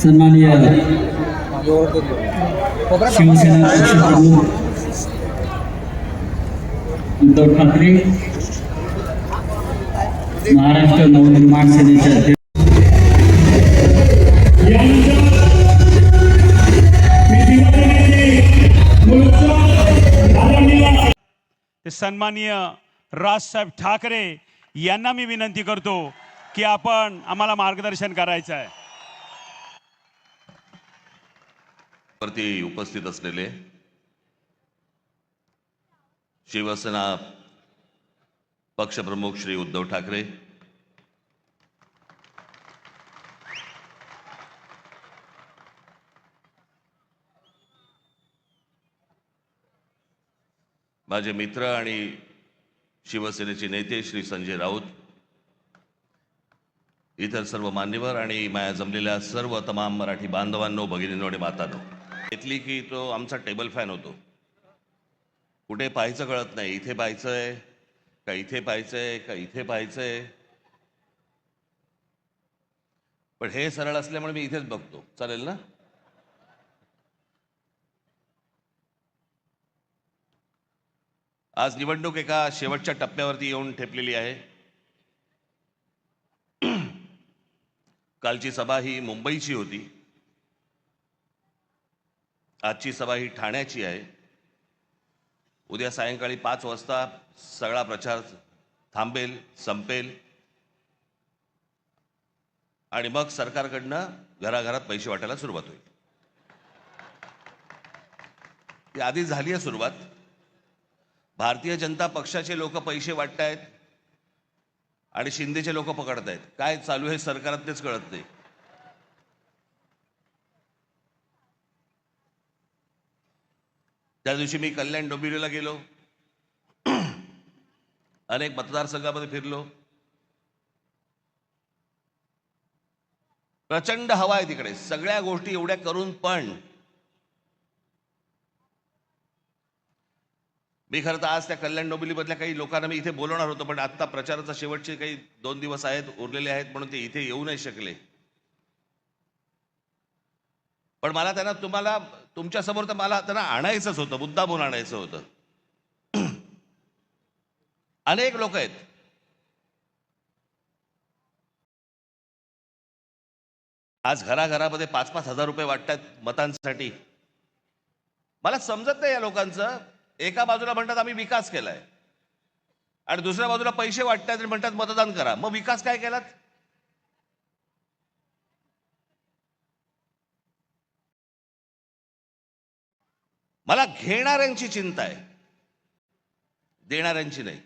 सन्माननीय शिवसेना पक्षप्रमुख उद्धव ठाकरे महाराष्ट्र नवनिर्माण सेनेचे अध्यक्ष. ते सन्माननीय राजसाहेब ठाकरे यांना मी विनंती करतो की आपण आम्हाला मार्गदर्शन करायचं आहे. वरती उपस्थित असलेले शिवसेना पक्षप्रमुख श्री उद्धव ठाकरे माझे मित्र आणि शिवसेनेचे नेते श्री संजय राऊत इतर सर्व मान्यवर आणि माया जमलेल्या सर्व तमाम मराठी बांधवांनो भगिनींनो आणि मातांनो घेतली की तो आमचा टेबल फॅन होतो. कुठे पाहायचं कळत नाही. इथे पाहायचंय का इथे पाहायचंय का इथे पाहायचंय. पण हे सरळ असल्यामुळे मी इथेच बघतो. चालेल ना? आज निवडणूक एका शेवटच्या टप्प्यावरती येऊन ठेपलेली आहे. कालची सभा ही मुंबईची होती. आजची सभा ही ठाण्याची आहे. उद्या सायंकाळी पाच वाजता सगळा प्रचार थांबेल संपेल. आणि मग सरकारकडनं घराघरात पैसे वाटायला सुरुवात होईल. ती आधी झाली आहे सुरुवात. भारतीय जनता पक्षाचे लोक पैसे वाटतायत आणि शिंदेचे लोक पकडतायत. काय चालू आहे सरकारातलेच कळत नाही. त्या दिवशी मी कल्याण डोंबिवलीला गेलो. अनेक मतदारसंघामध्ये फिरलो. प्रचंड हवा आहे तिकडे. सगळ्या गोष्टी एवढ्या करून पण मी खरं तर आज त्या कल्याण डोंबिवलीमधल्या काही लोकांना मी इथे बोलवणार होतो पण आता प्रचाराचा शेवटचे काही दोन दिवस आहेत उरलेले आहेत म्हणून ते इथे येऊ नाही शकले. पण मला त्यांना तुम्हाला तुमच्यासमोर तर मला त्यांना आणायचंच होतं मुद्दामून आणायचं होतं. अनेक लोक आहेत. आज घराघरामध्ये पाच पाच हजार रुपये वाटतात मतांसाठी. मला समजत नाही या लोकांचं. एका बाजूला म्हणतात आम्ही विकास केलाय. आणि दुसऱ्या बाजूला पैसे वाटतात आणि म्हणतात मतदान करा. मग विकास काय केलात? मला घेणाऱ्यांची चिंता आहे. देणाऱ्यांची नाही.